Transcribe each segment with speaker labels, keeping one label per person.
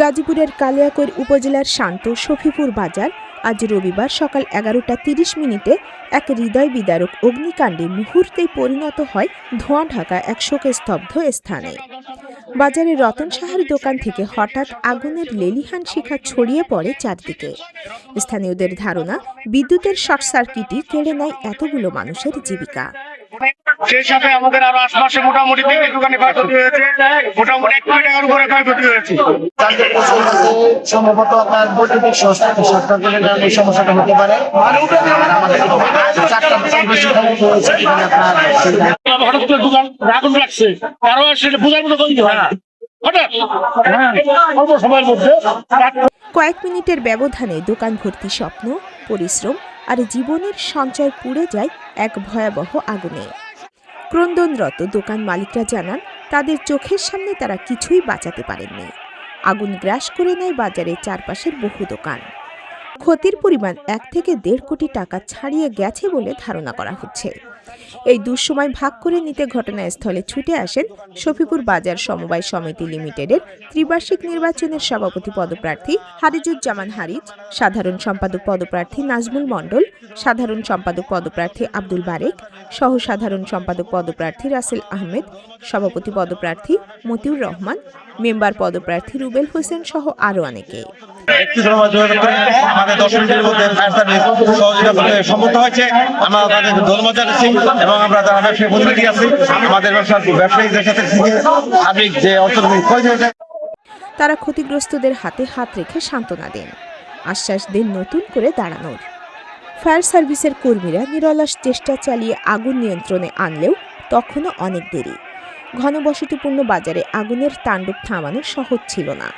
Speaker 1: গাজীপুরের কালিয়াকৈর উপজেলার শান্ত শফিপুর বাজার আজ রবিবার সকাল এগারোটা তিরিশ মিনিটে এক হৃদয় বিদারক অগ্নিকাণ্ডে মুহূর্তেই পরিণত হয় ধোঁয়া ঢাকা এক শোকস্তব্ধ স্থানে। বাজারে রতন সাহার দোকান থেকে হঠাৎ আগুনের লেলিহান শিখা ছড়িয়ে পড়ে চারদিকে। স্থানীয়দের ধারণা, বিদ্যুতের শর্ট সার্কিটই কেড়ে নেয় এতগুলো মানুষের জীবিকা।
Speaker 2: সেই সাথে আমাদের আরও আশপাশে মোটামুটি তিনটি দোকানে ক্ষয়ক্ষতি হয়েছে। মোটামুটি এক কোটি টাকার উপরে ক্ষয়ক্ষতি হয়েছে।
Speaker 3: সম্ভবত আপনার বৈদ্যুতিক এই সমস্যাটা হতে পারে।
Speaker 2: হঠাৎ করে দোকান আগুন লাগছে। কারও সেটা বোঝার মতো কোনো হয় হঠাৎ? হ্যাঁ। অল্প সময়ের মধ্যে।
Speaker 1: কয়েক মিনিটের ব্যবধানে দোকান ভর্তি স্বপ্ন পরিশ্রম আর জীবনের সঞ্চয় পুড়ে যায় এক ভয়াবহ আগুনে। ক্রন্দনরত দোকান মালিকরা জানান, তাদের চোখের সামনে তারা কিছুই বাঁচাতে পারেননি। আগুন গ্রাস করে নেয় বাজারের চারপাশের বহু দোকান। ক্ষতির পরিমাণ এক থেকে দেড় কোটি টাকা ছাড়িয়ে গেছে বলে ধারণা করা হচ্ছে। এই দুঃসময় ভাগ করে নিতে ঘটনাস্থলে ছুটে আসেন শফিপুর বাজার সমবায় সমিতি লিমিটেডের ত্রিবার্ষিক নির্বাচনের সভাপতি পদপ্রার্থী হারিজুজ্জামান হারিজ, সাধারণ সম্পাদক পদপ্রার্থী নাজমুল মণ্ডল, সাধারণ সম্পাদক পদপ্রার্থী আব্দুল বারেক সহ সাধারণ সম্পাদক পদপ্রার্থী রাসেল আহমেদ, সভাপতি পদপ্রার্থী মতিউর রহমান মেম্বার পদপ্রার্থী রুবেল হোসেন সহ আরও অনেকে।
Speaker 4: একটি সময় যোগাযোগ করে আমাদের দশ মিনিটের মধ্যে সহযোগিতা করতে সম্মত হয়েছে। আমরা তাদের ধন্যবাদ জানাচ্ছি এবং আমরা যারা ব্যবসায়ী প্রতিনিধি আছি আমাদের ব্যবসা ব্যবসায়ীদের সাথে থেকে। যে অর্থনৈতিক ক্ষয় হয়েছে
Speaker 1: তারা ক্ষতিগ্রস্তদের হাতে হাত রেখে সান্ত্বনা দেন। আশ্বাস দেন নতুন করে দাঁড়ানোর। ফায়ার সার্ভিসের কর্মীরা নিরলস চেষ্টা চালিয়ে আগুন নিয়ন্ত্রণে আনলেও তখনও অনেক দেরি। ঘনবসতিপূর্ণ বাজারে আগুনের তাণ্ডব থামানো সহজ ছিল না।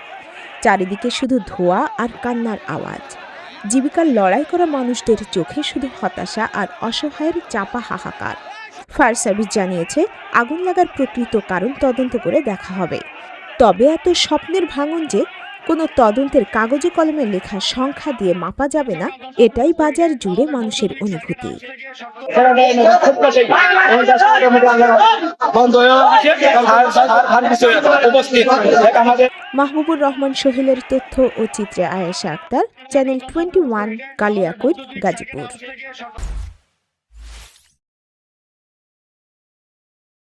Speaker 1: চারিদিকে শুধু ধোয়া আর কান্নার আওয়াজ। জীবিকার লড়াই করা মানুষদের চোখে শুধু হতাশা আর অসহায়ের চাপা হাহাকার। ফায়ার সার্ভিস জানিয়েছে, আগুন লাগার প্রকৃত কারণ তদন্ত করে দেখা হবে। তবে এত স্বপ্নের ভাঙন যে কোনো তদন্তের কাগজে কলমে লেখা সংখ্যা দিয়ে মাপা যাবে না, এটাই বাজার জুড়ে মানুষের অনুভূতি। মাহবুবুর রহমান সোহেলের তথ্য ও চিত্রে Ayesha Akter, channel twenty one, Kaliakair, Gazipur.